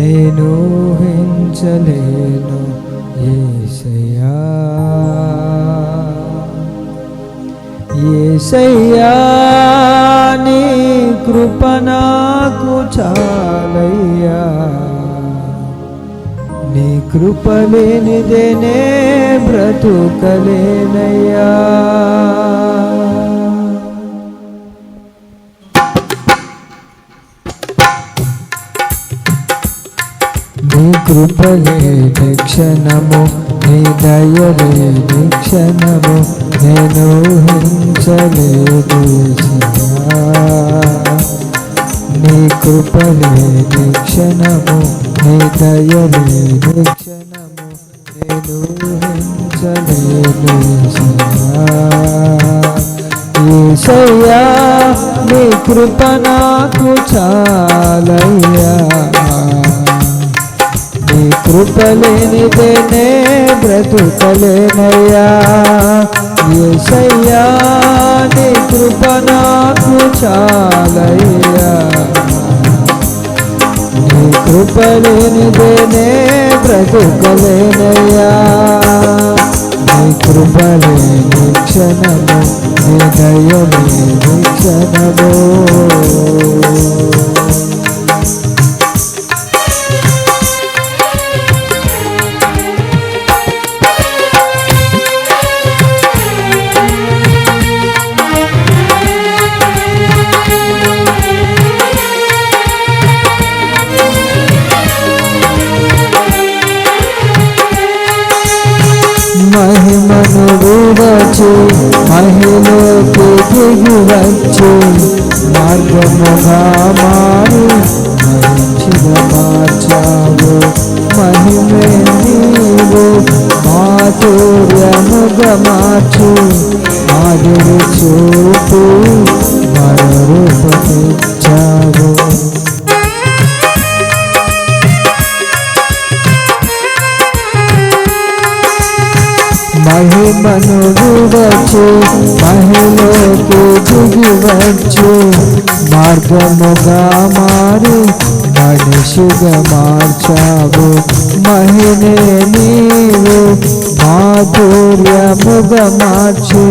నేను ఊహించలేను ఏసయ్యా. ఏసయ్యా నీ కృప నాకు చాలయ్యా. నీ కృప లేనిదే బ్రతుకలేనయ్యా. నీ కృపలే నిక్షణము నీ దయలే నిక్షణము నేను హించలేదు నీ కృపలే నిక్షణము నీ దయలే నిక్షణము నేను హించలేదు ఈసయ్యా నీ కృప నాకు చాలయ్యా. కృపలేనిదేనే బ్రతుకలేనయ్యా ఏసయ్యా నీ కృప నాకు చాలయ్యా. నీ కృపలేనిదేనే బ్రతుకలేనయ్యా నీ కృపలేని క్షణము నీ దయ క్షణము. మహిళకు దిగి వచ్చి మార్గముగా మారి మంచిగా మార్చావు మహిమే నీవు మాధుర్యముగా మార్చి మాధురి చూపి మరూపమిచ్చావు మహిమను విడచి మహిళకి దిగి వచ్చి మార్గముగా మారి మనిషిగా మార్చావు మహిళే నీవు మాధుర్యముగా మార్చి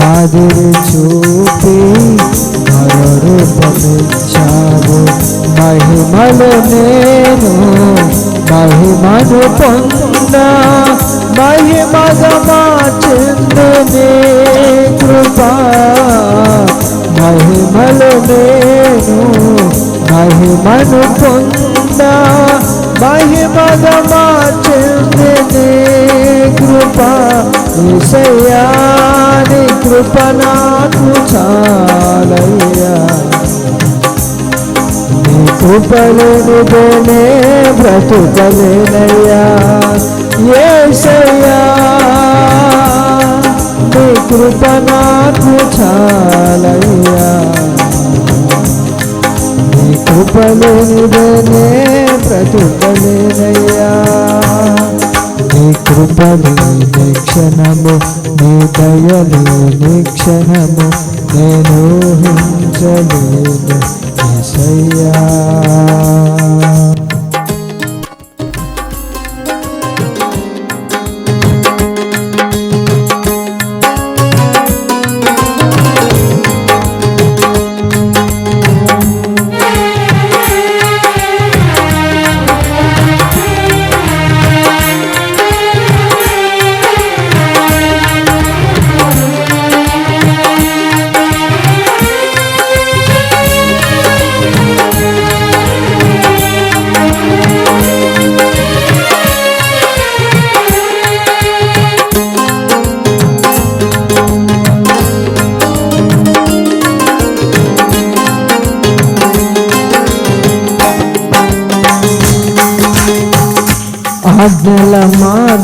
మాదిరి చూపి మరూపమిచ్చావు మహిమలు నేను మహిమను పొందా మహిమగా మార్చింది నీ కృప మహిమలు నేను మహిమను పొందా మహిమగా మార్చింది నీ కృప ఈసయ్యా నీ కృప నాకు చాలయ్యా నీ కృపలేనిదేనే బ్రతుకలేనయ్యా ఏసయ్యా నీ కృప నాకు చాలయ్యా. నీ కృపలేనిదేనే బ్రతుకలేనయ్యా. నీ కృపలేని క్షణము నీ దయలేని క్షణము నేను హించలేను ఏసయ్యా.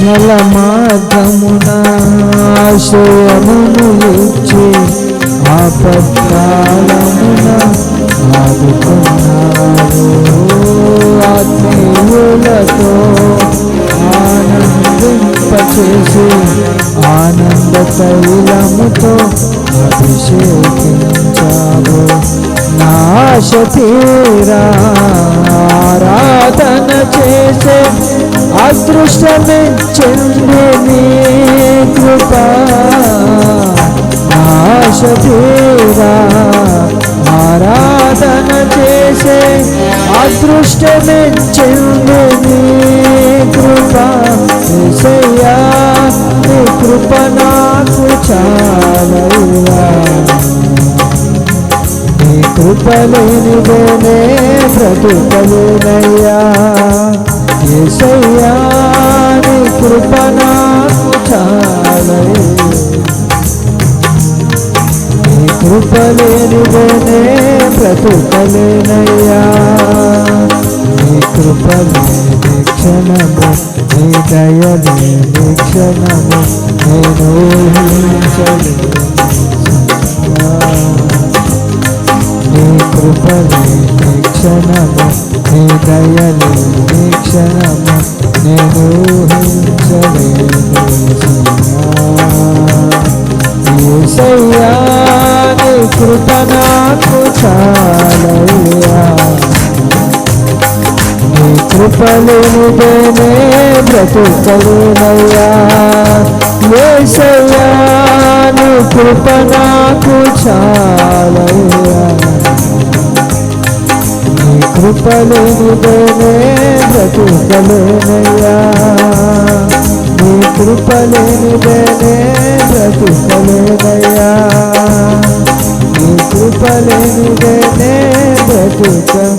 నల మార్గమున ఆశ్రయమును ఇచ్చి ఆపత్కాలమున ఆదుకున్నారు ఆత్మీయులతో ఆనందింపచేసి ఆనంద తైలముతో అభిషేకించారు నాశ తీరా సాధన చేసే అదృష్టమిచ్చింది నీ కృప. నాశ తీరా ఆరాధన చేసే అదృష్టమిచ్చింది నీ కృప. ఏసయ్యా నీ కృప నాకు చాలయ్యా. నీ కృపలేనిదేనే బ్రతుకలేనయ్యా ఏసయ్యా నీ కృప నాకు చాలయ్యా నీ కృపలేనిదేనే బ్రతుకలేనయ్యా నీ కృపలేని క్షణము నీ దయలేని క్షణము నేను ఊహించలేను నీ కృపలేని క్షణము? నీ దయలేని క్షణము? నేను ఊహించలేను ఏసయ్యా నీ కృప నాకు చాలయ్యా. నీ కృపలేనిదేనే బ్రతుకలేనయ్యా. ఏసయ్యా నీ కృప నాకు చాలయ్యా. కృపలేనిదేనే బ్రతుకలేనయ్యా నీ కృపలేనిదేనే బ్రతుకలేనయ్యా నీ కృపలేనిదేనే బ్రతుకం